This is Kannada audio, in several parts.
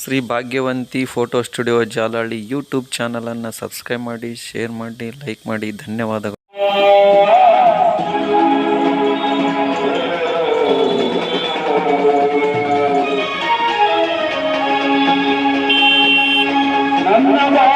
Shri Bhagyavanti photo studio Jalali YouTube ಚಾನಲನ್ನು ಸಬ್ಸ್ಕ್ರೈಬ್ ಮಾಡಿ, ಶೇರ್ ಮಾಡಿ, ಲೈಕ್ ಮಾಡಿ, ಧನ್ಯವಾದಗಳು. ನನ್ನ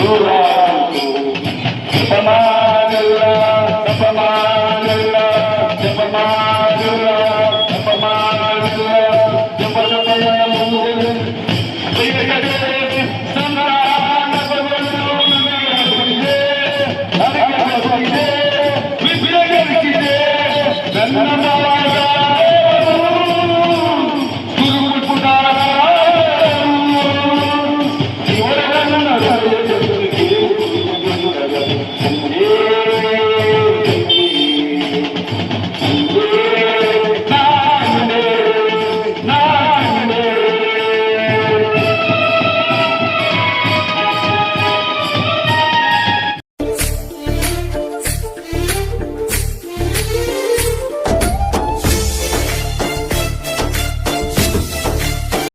ಭಗವಾನ್ Thank you.